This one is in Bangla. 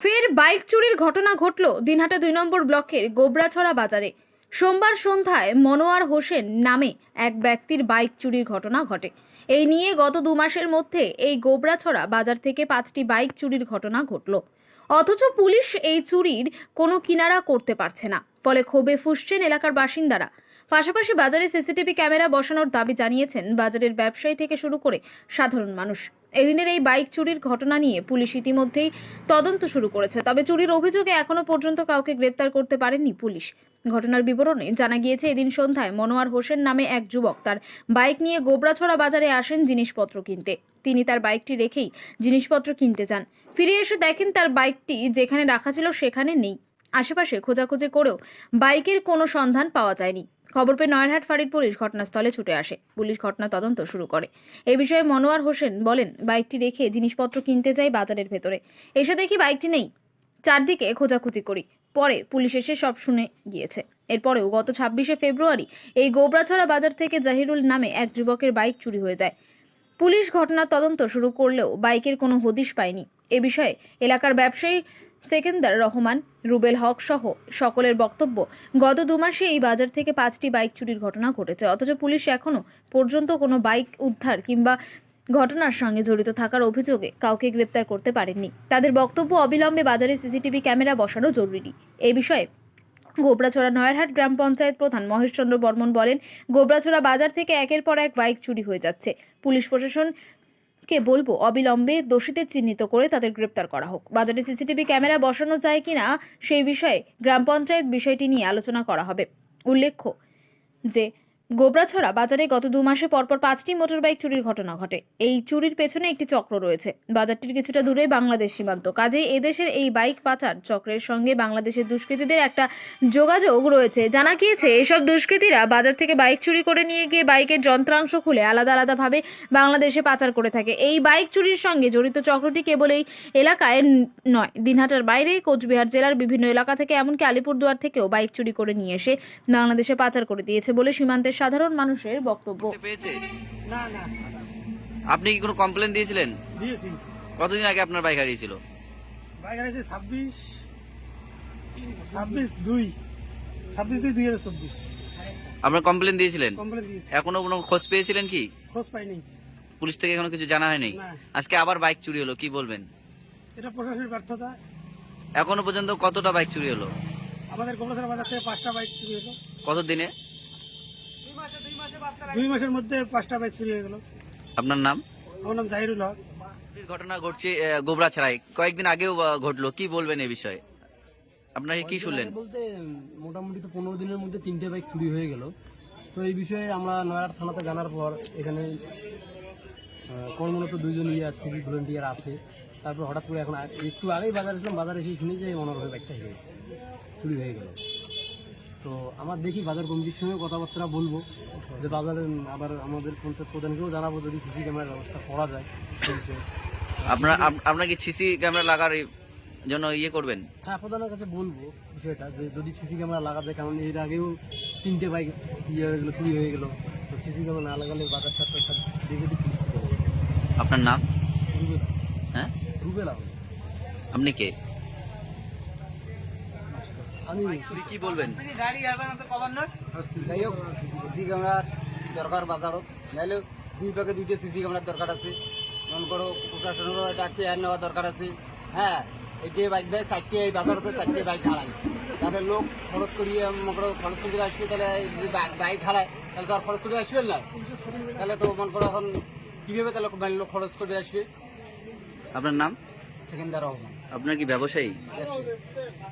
ফের বাইক চুরির ঘটনা ঘটল দিনহাটা দুই নম্বর ব্লকের গোবরাছড়া বাজারে। সোমবার সন্ধ্যায় মনোয়ার হোসেন নামে এক ব্যক্তির বাইক চুরির ঘটনা ঘটে। এই নিয়ে গত দু মাসের মধ্যে এই গোবরাছড়া বাজার থেকে পাঁচটি বাইক চুরির ঘটনা ঘটল। অথচ পুলিশ এই চুরির কোনো কিনারা করতে পারছে না। ফলে ক্ষোভে ফুসছেন এলাকার বাসিন্দারা। পাশাপাশি বাজারে সিসিটিভি ক্যামেরা বসানোর দাবি জানিয়েছেন বাজারের ব্যবসায়ী থেকে শুরু করে সাধারণ মানুষ। এদিনের এই বাইক চুরির ঘটনা নিয়ে পুলিশ ইতিমধ্যেই তদন্ত শুরু করেছে, তবে চুরির অভিযোগে এখনও পর্যন্ত কাউকে গ্রেপ্তার করতে পারেনি পুলিশ। ঘটনার বিবরণে জানা গিয়েছে, এদিন সন্ধ্যায় মনোয়ার হোসেন নামে এক যুবক তার বাইক নিয়ে গোবরাছড়া বাজারে আসেন জিনিসপত্র কিনতে। তিনি তার বাইকটি রেখেই জিনিসপত্র কিনতে যান। ফিরে এসে দেখেন তার বাইকটি যেখানে রাখা ছিল সেখানে নেই। আশেপাশে খোঁজাখুঁজি করেও বাইকের কোনো সন্ধান পাওয়া যায়নি। খবর পেয়ে নয়ারহাট ফাঁড়ির পুলিশ ঘটনাস্থলে ছুটে আসে। পুলিশ ঘটনা তদন্ত শুরু করে। এ বিষয়ে মনোয়ার হোসেন বলেন, বাইকটি রেখে জিনিসপত্র কিনতে যাই বাজারের ভেতরে। এসে দেখি বাইকটি নেই। চারদিকে খোঁজাখুঁজি করি। পরে পুলিশ এসে সব শুনে গিয়েছে। এরপরেও গত ছাব্বিশে ফেব্রুয়ারি এই গোবরাছড়া বাজার থেকে জাহিরুল নামে এক যুবকের বাইক চুরি হয়ে যায়। পুলিশ ঘটনার তদন্ত শুরু করলেও বাইকের কোনো হদিশ পায়নি। এ বিষয়ে এলাকার ব্যবসায়ী সেকেন্দার রহমান, রুবেল হক সহ সকলের বক্তব্য। গত দু মাসে এই বাজার থেকে পাঁচটি বাইক চুরির ঘটনা ঘটেছে। অথচ পুলিশ এখনও পর্যন্ত কোনো বাইক উদ্ধার কিংবা ঘটনার সঙ্গে জড়িত থাকার অভিযোগে কাউকে গ্রেপ্তার করতে পারেননি। তাদের বক্তব্য অবিলম্বে বাজারে সিসিটিভি ক্যামেরা বসানো জরুরি। এই বিষয়ে গোবরাছড়া নয়ারহাট গ্রাম পঞ্চায়েত প্রধান মহেশচন্দ্র বর্মন বলেন, গোবরাছড়া বাজার থেকে একের পর এক বাইক চুরি হয়ে যাচ্ছে। পুলিশ প্রশাসনকে বলব অবিলম্বে দোষীদের চিহ্নিত করে তাদের গ্রেপ্তার করা হোক। বাজারে সিসিটিভি ক্যামেরা বসানো যায় কিনা সেই বিষয়ে গ্রাম পঞ্চায়েত বিষয়টি নিয়ে আলোচনা করা হবে। উল্লেখ্য যে গোবরাছড়া বাজারে গত দু মাসে পরপর পাঁচটি মোটরবাইক চুরির ঘটনা ঘটে। এই চুরির পেছনে একটি চক্র রয়েছে। বাজারটির কিছুটা দূরে বাংলাদেশ সীমান্ত। কাজেই এদেশের এই বাইক পাচার চক্রের সঙ্গে বাংলাদেশের দুষ্কৃতীদের একটা যোগাযোগ রয়েছে। জানা গিয়েছে, এসব দুষ্কৃতীরা বাজার থেকে বাইক চুরি করে নিয়ে গিয়ে বাইকের যন্ত্রাংশ খুলে আলাদা আলাদাভাবে বাংলাদেশে পাচার করে থাকে। এই বাইক চুরির সঙ্গে জড়িত চক্রটি কেবল এই এলাকায় নয়, দিনহাটার বাইরে কোচবিহার জেলার বিভিন্ন এলাকা থেকে, এমনকি আলিপুরদুয়ার থেকেও বাইক চুরি করে নিয়ে এসে বাংলাদেশে পাচার করে দিয়েছে বলে সীমান্তের সাধারণ মানুষের বক্তব্য। পেয়েছে না না আপনি কি কোনো কমপ্লেন দিয়েছিলেন? দিয়েছি। কতদিন আগে আপনার বাইক হারিয়েছিল বাইক আছে ছাব্বিশ ছাব্বিশ দুই ছাব্বিশ দুই দুই হাজার চব্বিশ। আপনার কমপ্লেন দিয়েছিলেন? এখনও কোনো খোঁজ পেয়েছিলেন কি? খোঁজ পাইনি। পুলিশ থেকে এখনও কিছু জানা হয়নি? আজকে আবার বাইক চুরি হলো কি বলবেন? এটা প্রশাসনের ব্যর্থতা। এখনও পর্যন্ত কতটা বাইক চুরি হলো? আমাদের গোবরসরা বাজার থেকে পাঁচটা বাইক চুরি হলো। কত দিনে দুই মাসের মধ্যে পাঁচটা বাইক চুরি হয়ে গেল। আপনার নাম? আমার নাম জাহিরুল হক। ঘটনা ঘটছে গোবরাছড়ায় কয়েকদিন আগেও ঘটলো। কি বলবেন এই বিষয়ে? আপনারা কি শুনলেন? বলতে মোটামুটি তো পনেরো দিনের মধ্যে তিনটে বাইক চুরি হয়ে গেল। তো এই বিষয়ে আমরা নয়ার থানাতে জানার পর এখানে কর্মরত দুইজন ইয়ে সিভিক ভলেন্টিয়ার আছে। তারপর হঠাৎ করে এখন একটু আগেই বাজার এসলাম বাজারে এসে শুনি যে মনোরমের বাইকটা চুরি হয়ে গেল। তো আমার দেখি বাজার কমিটির সঙ্গে কথাবার্তা বলব যে বাজারে আবার আমাদের পঞ্চায়েত প্রধানকেও জানাব যদি সিসি ক্যামেরার ব্যবস্থা করা যায়। আপনার কি সিসি ক্যামেরা লাগার জন্য ইয়ে করবেন? হ্যাঁ প্রধানের কাছে বলব বিষয়টা যে যদি সিসি ক্যামেরা লাগা যায় কারণ এর আগেও তিনটে বাইক ইয়ে হয়ে গেলো চুরি হয়ে গেলো তো সিসি ক্যামেরা না লাগালে বাজারটা দেখে। আপনার নাম? হ্যাঁ? রুবেল। আপনি কে? আমি কি বলবেন? যাই হোক সিসি ক্যামেরা দরকার বাজারত। নাইলে দুই পাকে দুইটা সিসি ক্যামেরার দরকার আছে। মন করো প্রশাসনেরও এটা কেয়ার নেওয়া দরকার আছে। হ্যাঁ এই যে বাইক দেয় চারটে এই বাজারতে চারটে বাইক হারায়। তাহলে লোক খরচ করিয়ে মনে করো খরচ করে আসবে তাহলে এই বাইক- বাইক হারায় তাহলে তো আর খরচ করে আসবে না। তাহলে তো মনে করো এখন কীভাবে তাহলে বাইরের লোক খরচ করে আসবে? আপনার নাম? সেকেন্ডার রহমান। আপনার কি ব্যবসায়ী? ব্যবসায়ী।